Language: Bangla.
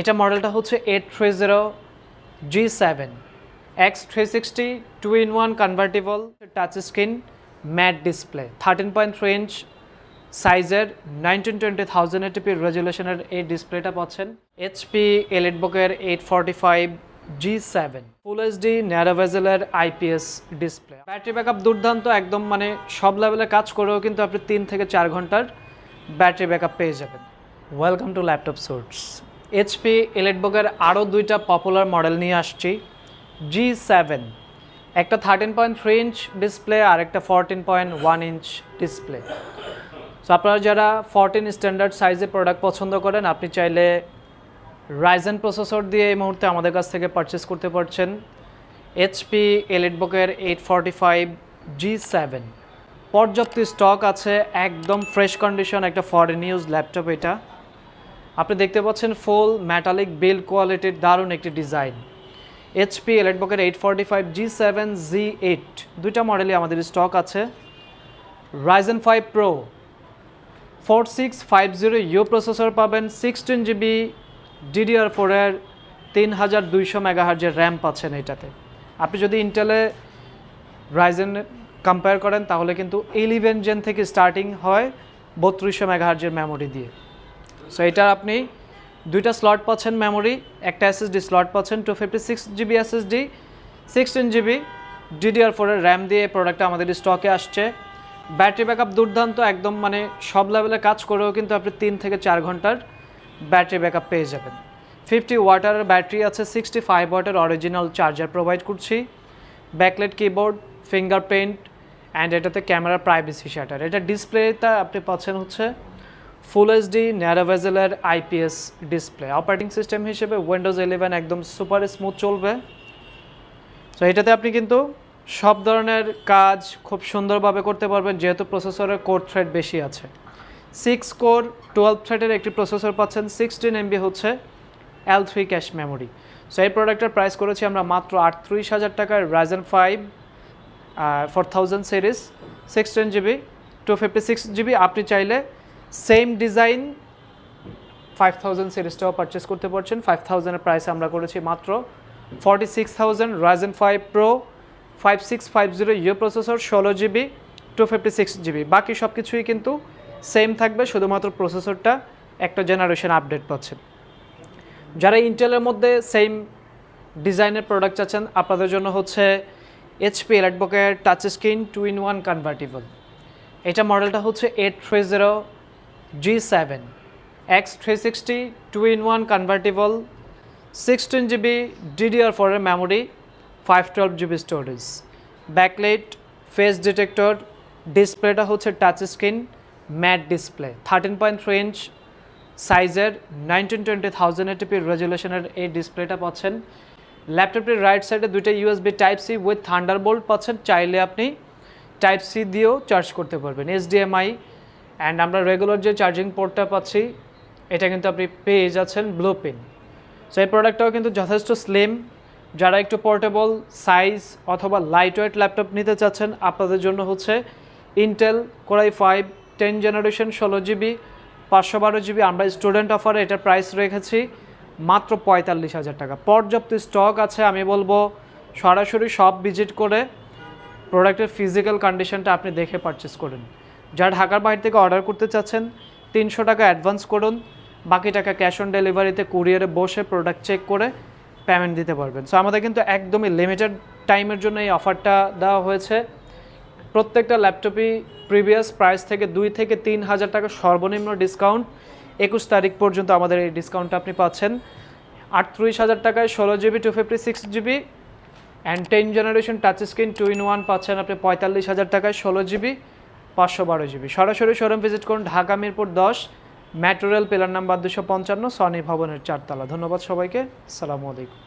এটা মডেলটা হচ্ছে eight three zero G seven X three sixty two in one convertible touch screen matte display thirteen point three inch সাইজের নাইনটিন টোয়েন্টি থাউজেন্ড এটিপি রেজুলেশনের এই ডিসপ্লেটা পাচ্ছেন। HP এলিটবুকের eight forty five G seven full HD ন্যারোভেজেলের IPS display battery backup দুর্দান্ত, একদম মানে সব লেভেলে কাজ করেও কিন্তু আপনি তিন থেকে চার ঘণ্টার ব্যাটারি ব্যাকআপ পেয়ে যাবেন। Welcome to laptop source HP এলিটবুকের আরও দুইটা পপুলার মডেল নিয়ে আসছি জি সেভেন একটা thirteen point three inch display আর একটা fourteen point one inch display so আপনারা যারা ফোরটিন স্ট্যান্ডার্ড সাইজের প্রোডাক্ট পছন্দ করেন, আপনি চাইলে রাইজেন প্রসেসর দিয়ে এই মুহূর্তে আমাদের কাছ থেকে পারচেস করতে পারছেন HP এলিটবুকের eight forty five G seven পর্যাপ্ত স্টক আছে, একদম ফ্রেশ কন্ডিশন একটা ফরেন ইউজ ল্যাপটপ এটা। আপনি দেখতে পাচ্ছেন ফুল ম্যাটালিক বিল্ড কোয়ালিটির দারুণ একটি design HP এলিটবুকের eight forty five G seven G eight দুইটা মডেলই আমাদের স্টক আছে। Ryzen five pro four six five zero U processor পাবেন সিক্সটিন জিবি ডিডিআর ফোরের তিন হাজার দুইশো মেগাহার্জের র্যাম পাচ্ছেন এটাতে। আপনি যদি ইন্টেলে রাইজেন কম্পেয়ার করেন, তাহলে কিন্তু ইলেভেন জেন থেকে স্টার্টিং হয়, বত্রিশশো মেগাহার্জের মেমোরি দিয়ে। সো এটা আপনি দুইটা স্লট পাচ্ছেন মেমোরি একটা এসএসডি স্লট পাচ্ছেন two fifty six GB SSD sixteen GB DDR ফোরের র্যাম দিয়ে প্রোডাক্টটা আমাদের স্টকে আসছে। ব্যাটারি ব্যাকআপ দুর্দান্ত, একদম মানে সব লেভেলে কাজ করেও কিন্তু আপনি তিন থেকে চার ঘণ্টার ব্যাটারি ব্যাকআপ পেয়ে যাবেন। ফিফটি ওয়াটারের ব্যাটারি আছে সিক্সটি ফাইভ ওয়াটের অরিজিনাল চার্জার প্রোভাইড করছি। ব্যাকলেট কিবোর্ড ফিঙ্গারপ্রিন্ট অ্যান্ড এটাতে ক্যামেরার প্রাইভেসি শাটার এটা ডিসপ্লেটা আপনি পাচ্ছেন হচ্ছে ফুল এইচডি ন্যারোভেজেলের আইপিএস ডিসপ্লে অপারেটিং সিস্টেম হিসেবে উইন্ডোজ ইলেভেন একদম সুপার স্মুথ চলবে। তো এটাতে আপনি কিন্তু সব ধরনের কাজ খুব সুন্দরভাবে করতে পারবেন, যেহেতু প্রসেসরের কোর থ্রেড বেশি আছে। সিক্স কোর টুয়েলভ থ্রেডের একটি প্রসেসর পাচ্ছেন সিক্সটিন এমবি হচ্ছে L three cache memory so এই প্রোডাক্টের প্রাইস করেছি আমরা মাত্র আটত্রিশ হাজার টাকার Ryzen five four thousand series sixteen GB two fifty six GB আপনি চাইলে সেম ডিজাইন ফাইভ থাউজেন্ড সিরিজটাও পারচেস করতে পারছেন। ফাইভ থাউজেন্ডের প্রাইস আমরা করেছি মাত্র। Forty six thousand Ryzen five pro five six five zero U processor ষোলো GB two fifty six GB বাকি সব কিছুই কিন্তু সেম থাকবে, শুধুমাত্র প্রসেসরটা একটা জেনারেশন আপডেট পাচ্ছেন যারা ইন্টেলের মধ্যে সেম ডিজাইনের প্রোডাক্ট চাচ্ছেন, আপনাদের জন্য হচ্ছে HP এলাটবকের touch screen two in one convertible এটা মডেলটা হচ্ছে eight three zero G seven X three sixty two in one convertible sixteen GB DDR ফোরের memory five twelve GB storage backlight face detector ডিসপ্লেটা হচ্ছে touch screen matte display thirteen point three inch সাইজের নাইনটিন টোয়েন্টি থাউজেন্ড এটিপি রেজুলেশনের এই ডিসপ্লেটা পাচ্ছেন। ল্যাপটপটির রাইট সাইডে দুইটা USB type C with Thunderbolt পাচ্ছেন, চাইলে আপনি টাইপ সি দিয়েও চার্জ করতে পারবেন। এইচডিএমআই অ্যান্ড আমরা রেগুলার যে চার্জিং পোর্টটা পাচ্ছি, এটা কিন্তু আপনি পেয়ে যাচ্ছেন ব্লু পিন সো এই প্রোডাক্টটাও কিন্তু যথেষ্ট স্লিম যারা একটু পোর্টেবল সাইজ অথবা লাইট ওয়েট ল্যাপটপ নিতে চাচ্ছেন, আপনাদের জন্য হচ্ছে Intel core i five ten generation ষোলো জিবি পাঁচশো বারো জিবি আমরা স্টুডেন্ট অফারে এটার প্রাইস রেখেছি মাত্র পঁয়তাল্লিশ হাজার টাকা। পর্যাপ্ত স্টক আছে, আমি বলব সরাসরি সব ভিজিট করে প্রোডাক্টের ফিজিক্যাল কন্ডিশনটা আপনি দেখে পারচেস করুন। যারা ঢাকার বাইরে থেকে অর্ডার করতে চাচ্ছেন, তিনশো টাকা অ্যাডভান্স করুন। বাকি টাকা ক্যাশ অন ডেলিভারিতে কুরিয়ারে বসে প্রোডাক্ট চেক করে পেমেন্ট দিতে পারবেন। সো আমাদের কিন্তু একদমই লিমিটেড টাইমের জন্য এই অফারটা দেওয়া হয়েছে। প্রত্যেকটা ল্যাপটপই প্রিভিয়াস প্রাইস থেকে দুই থেকে তিন হাজার টাকা সর্বনিম্ন ডিসকাউন্ট একুশ তারিখ পর্যন্ত আমাদের এই ডিসকাউন্টটা আপনি পাচ্ছেন। আটত্রিশ হাজার টাকায় ষোলো GB two fifty six GB and ten generation touch screen two in one পাচ্ছেন আপনি পঁয়তাল্লিশ হাজার টাকায় ষোলো জিবি পাঁচশো বারো জিবি। সরাসরি শোরুম ভিজিট করুন ঢাকা মিরপুর দশ মেট্রো রেল পিলার নাম্বার দুশো পঞ্চান্ন সনি ভবনের চারতলা। ধন্যবাদ সবাইকে। সালামু আলাইকুম।